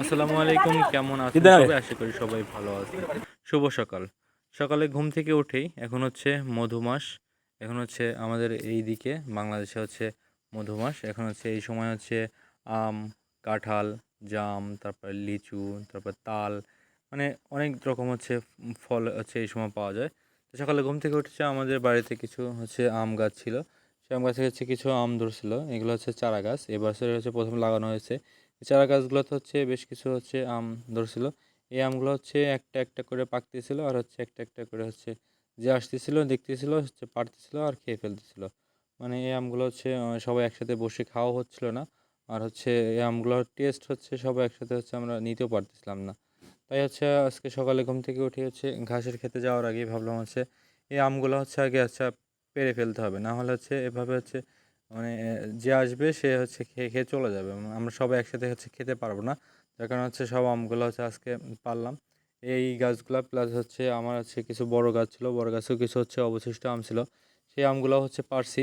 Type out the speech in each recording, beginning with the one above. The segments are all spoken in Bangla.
আসসালামু আলাইকুম কেমন আছেন? সবাই আশা করি সবাই ভালো আছে শুভ সকাল। সকালে ঘুম থেকে উঠেই এখন হচ্ছে মধুমাস এখন হচ্ছে আমাদের এই দিকে বাংলাদেশে হচ্ছে মধুমাস এখন হচ্ছে এই সময় হচ্ছে আম কাঁঠাল জাম তারপর লিচু তারপর তাল মানে অনেক রকম হচ্ছে ফল হচ্ছে এই সময় পাওয়া যায়। তো সকালে ঘুম থেকে উঠেছে আমাদের বাড়িতে কিছু হচ্ছে আম গাছ ছিল। সে আম গাছে হচ্ছে কিছু আম ধরছিল, এগুলো হচ্ছে চারা গাছ। এবছর হচ্ছে প্রথম লাগানো হয়েছে। চারা গাছগুলোতে হচ্ছে বেশ কিছু হচ্ছে আম ধরছিল। এই আমগুলো হচ্ছে একটা একটা করে পাকতেছিল আর হচ্ছে একটা একটা করে হচ্ছে যে আসতেছিল, দেখতেছিল, হচ্ছে পারতেছিল আর খেয়ে ফেলতেছিল। মানে এই আমগুলো হচ্ছে সবাই একসাথে বসে খাওয়া হচ্ছিল না। আর হচ্ছে এই আমগুলোর টেস্ট হচ্ছে সবাই একসাথে হচ্ছে আমরা নিতেও পারতেছিলাম না। তাই হচ্ছে আজকে সকালে ঘুম থেকে উঠে হচ্ছে ঘাসের খেতে যাওয়ার আগেই ভাবলাম হচ্ছে এই আমগুলো হচ্ছে আগে আচ্ছা পেরে ফেলতে হবে। না হলে হচ্ছে এভাবে হচ্ছে মানে যে আসবে সে হচ্ছে খেয়ে খেয়ে চলে যাবে। আমরা সবাই একসাথে হচ্ছে খেতে পারব না। যার কারণে হচ্ছে সব আমগুলো হচ্ছে আজকে পারলাম। এই গাছগুলো প্লাস হচ্ছে আমার হচ্ছে কিছু বড় গাছ ছিল। বড় গাছেও কিছু হচ্ছে অবশিষ্ট আম ছিল। সেই আমগুলো হচ্ছে পারছি।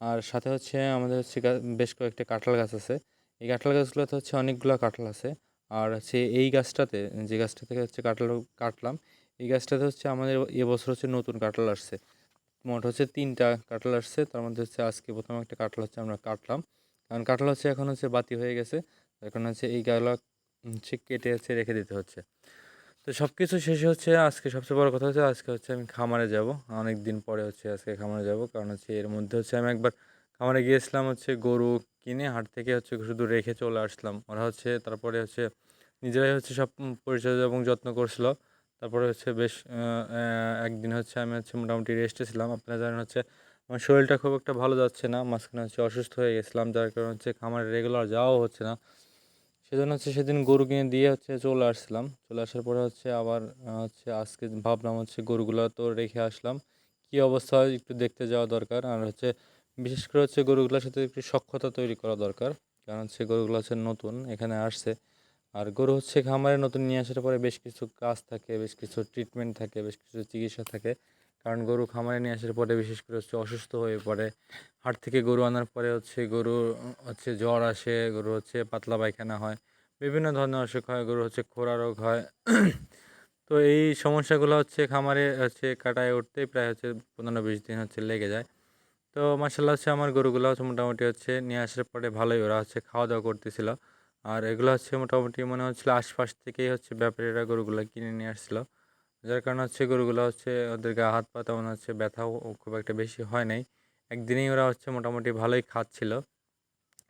আর সাথে হচ্ছে আমাদের হচ্ছে বেশ কয়েকটা কাঁঠাল গাছ আছে। এই কাঁঠাল গাছগুলোতে হচ্ছে অনেকগুলো কাঁঠাল আছে। আর হচ্ছে এই গাছটাতে, যে গাছটা থেকে হচ্ছে কাঁঠাল কাটলাম, এই গাছটাতে হচ্ছে আমাদের এবছর হচ্ছে নতুন কাঁঠাল আসছে। মোট হচ্ছে তিনটা কাঁঠাল আসছে। তার মধ্যে হচ্ছে আজকে প্রথম একটা কাঁঠাল হচ্ছে আমরা কাটলাম। কারণ কাঁঠাল হচ্ছে এখন হচ্ছে বাতি হয়ে গেছে। এখন হচ্ছে এই গাছগুলো হচ্ছে কেটে হচ্ছে রেখে দিতে হচ্ছে। তো সব কিছু শেষে হচ্ছে আজকে সবচেয়ে বড় কথা হচ্ছে আজকে হচ্ছে আমি খামারে যাব। অনেক দিন পরে হচ্ছে আজকে খামারে যাব। কারণ হচ্ছে এর মধ্যে হচ্ছে আমি একবার খামারে গিয়েছিলাম হচ্ছে গরু কিনে হাট থেকে হচ্ছে শুধু রেখে চলে আসলাম। ওরা হচ্ছে তারপরে হচ্ছে নিজেরাই হচ্ছে সব পরিচর্যা এবং যত্ন করছিল। তারপরে হচ্ছে বেশ একদিন হচ্ছে আমি হচ্ছে মোটামুটি রেস্টে ছিলাম। আপনারা জানেন হচ্ছে আমার শরীরটা খুব একটা ভালো যাচ্ছে না, মাঝখানে হচ্ছে অসুস্থ হয়ে গেছিলাম, যার কারণে হচ্ছে খামারে রেগুলার যাওয়াও হচ্ছে না। সেজন্য হচ্ছে সেদিন গরু কিনে দিয়ে হচ্ছে চলে আসছিলাম। চলে আসার পরে হচ্ছে আবার হচ্ছে আজকে ভাবলাম হচ্ছে গরুগুলো তো রেখে আসলাম। কী অবস্থা হয় একটু দেখতে যাওয়া দরকার। আর হচ্ছে বিশেষ করে হচ্ছে গরুগুলোর সাথে একটু সক্ষতা তৈরি করা দরকার। কারণ হচ্ছে গরুগুলো হচ্ছে নতুন, এখানে আসছে। আর গরু হচ্ছে খামারে নতুন নিয়ে আসার পরে বেশ কিছু কাজ থাকে, বেশ কিছু ট্রিটমেন্ট থাকে, বেশ কিছু চিকিৎসা থাকে। কারণ গরু খামারে নিয়ে আসার পরে বিশেষ করে হচ্ছে অসুস্থ হয়ে পড়ে। হাট থেকে গরু আনার পরে হচ্ছে গরু, হচ্ছে জ্বর আসে, গরু হচ্ছে পাতলা পায়খানা হয়, বিভিন্ন ধরনের অসুখ হয়, গরু হচ্ছে খোরা রোগ হয়। তো এই সমস্যাগুলো হচ্ছে খামারে হচ্ছে কাটায় উঠতেই প্রায় হচ্ছে পনেরো বিশ দিন হচ্ছে লেগে যায়। তো মার্শাল্লাহ হচ্ছে আমার গরুগুলো হচ্ছে মোটামুটি হচ্ছে নিয়ে আসার পরে ভালোই ওরা হচ্ছে খাওয়া দাওয়া করতেছিল। আর এগুলো হচ্ছে মোটামুটি মনে হচ্ছিল আশপাশ থেকেই হচ্ছে ব্যাপারীরা গরুগুলো কিনে নিয়ে আসছিল। যার কারণে হচ্ছে গরুগুলো হচ্ছে ওদের গা হাত পা তেমন হচ্ছে ব্যথাও খুব একটা বেশি হয় নাই। একদিনেই ওরা হচ্ছে মোটামুটি ভালোই খাচ্ছিল।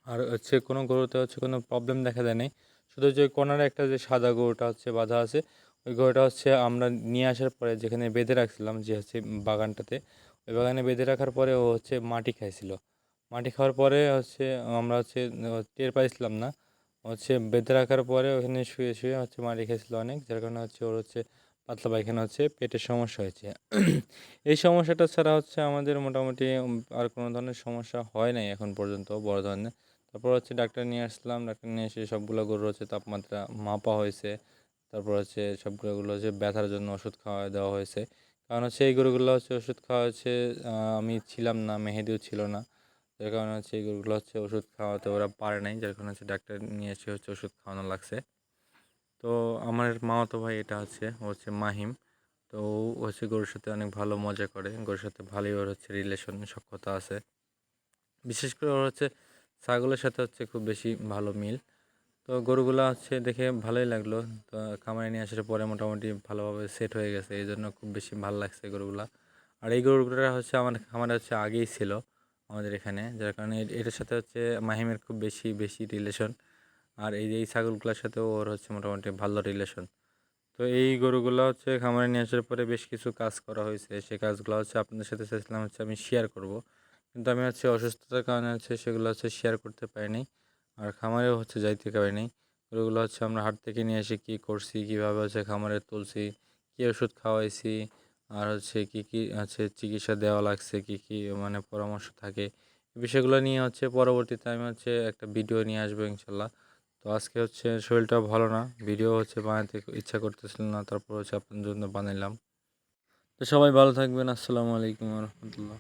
আর হচ্ছে কোনো গরুতে হচ্ছে কোনো প্রবলেম দেখা দেয় নাই। শুধু যে কোনারে একটা যে সাদা গরুটা হচ্ছে বাঁধা আছে, ওই গরুটা হচ্ছে আমরা নিয়ে আসার পরে যেখানে বেঁধে রাখছিলাম যে হচ্ছে বাগানটাতে, ওই বাগানে বেঁধে রাখার পরে ও হচ্ছে মাটি খাইছিল। মাটি খাওয়ার পরে হচ্ছে আমরা হচ্ছে টের পাইছিলাম না। হচ্ছে বেঁধে রাখার পরে ওখানে শুয়ে শুয়ে হচ্ছে মাটি খেয়েছিল অনেক, যার কারণে হচ্ছে ওর হচ্ছে পাতলা পায়খানা হচ্ছে, পেটের সমস্যা হয়েছে। এই সমস্যাটা ছাড়া হচ্ছে আমাদের মোটামুটি আর কোনো ধরনের সমস্যা হয় নাই এখন পর্যন্ত বড় ধরনের। তারপর হচ্ছে ডাক্তার নিয়ে আসলাম, ডাক্তার নিয়ে এসে সবগুলো গরুর হচ্ছে তাপমাত্রা মাপা হয়েছে। তারপর হচ্ছে সবগুলো গরু হচ্ছে ব্যথার জন্য ওষুধ খাওয়া দেওয়া হয়েছে। কারণ হচ্ছে এই গরুগুলো হচ্ছে ওষুধ খাওয়া হচ্ছে আমি ছিলাম না, মেহেদিও ছিল না। যার কারণে হচ্ছে এই গরুগুলো হচ্ছে ওষুধ খাওয়াতে ওরা পারে নাই, যার কারণে হচ্ছে ডাক্তার নিয়ে এসে হচ্ছে ওষুধ খাওয়ানো লাগছে। তো আমার মামাতো ভাই এটা হচ্ছে, ও হচ্ছে মাহিম। তো ও হচ্ছে গরুর সাথে অনেক ভালো মজা করে, গরুর সাথে ভালোই ওর হচ্ছে রিলেশন সক্ষতা আছে। বিশেষ করে ওর হচ্ছে ছাগলের সাথে হচ্ছে খুব বেশি ভালো মিল। তো গরুগুলো হচ্ছে দেখে ভালোই লাগল। তো খামারে নিয়ে আসার পরে মোটামুটি ভালোভাবে সেট হয়ে গেছে এই জন্য খুব বেশি ভালো লাগছে গরুগুলা। আর এই গরুগুলো হচ্ছে আমার খামারে হচ্ছে আগেই ছিল। আমাদের এখানে, যার কারণে এটার সাথে হচ্ছে মাহিমের খুব বেশি বেশি রিলেশন আর এই যে এই ছাগলগুলোর সাথেও ওর হচ্ছে মোটামুটি ভালো রিলেশন তো এই গরুগুলো হচ্ছে খামারে নিয়ে আসার পরে বেশ কিছু কাজ করা হয়েছে। সেই কাজগুলো হচ্ছে আপনাদের সাথে চাইছিলাম হচ্ছে আমি শেয়ার করব। কিন্তু আমি হচ্ছে অসুস্থতার কারণে হচ্ছে সেগুলো হচ্ছে শেয়ার করতে পারিনি। আর খামারেও হচ্ছে যাইতে পারিনি। গরুগুলো হচ্ছে আমরা হাট থেকে নিয়ে এসে কী করছি, কীভাবে হচ্ছে খামারে তুলছি, কী ওষুধ খাওয়াইছি আর হচ্ছে কী কী আছে চিকিৎসা দেওয়া লাগছে, কী কী মানে পরামর্শ থাকে বিষয়গুলো নিয়ে হচ্ছে পরবর্তীতে আমি হচ্ছে একটা ভিডিও নিয়ে আসব ইনশাল্লাহ। তো আজকে হচ্ছে শরীরটা ভালো না ভিডিও হচ্ছে বানাতে ইচ্ছা করতেছিল না, তারপর হচ্ছে আপনার জন্য বানাইলাম। তো সবাই ভালো থাকবেন, আসসালামু আলাইকুম রহমতুল্লাহ।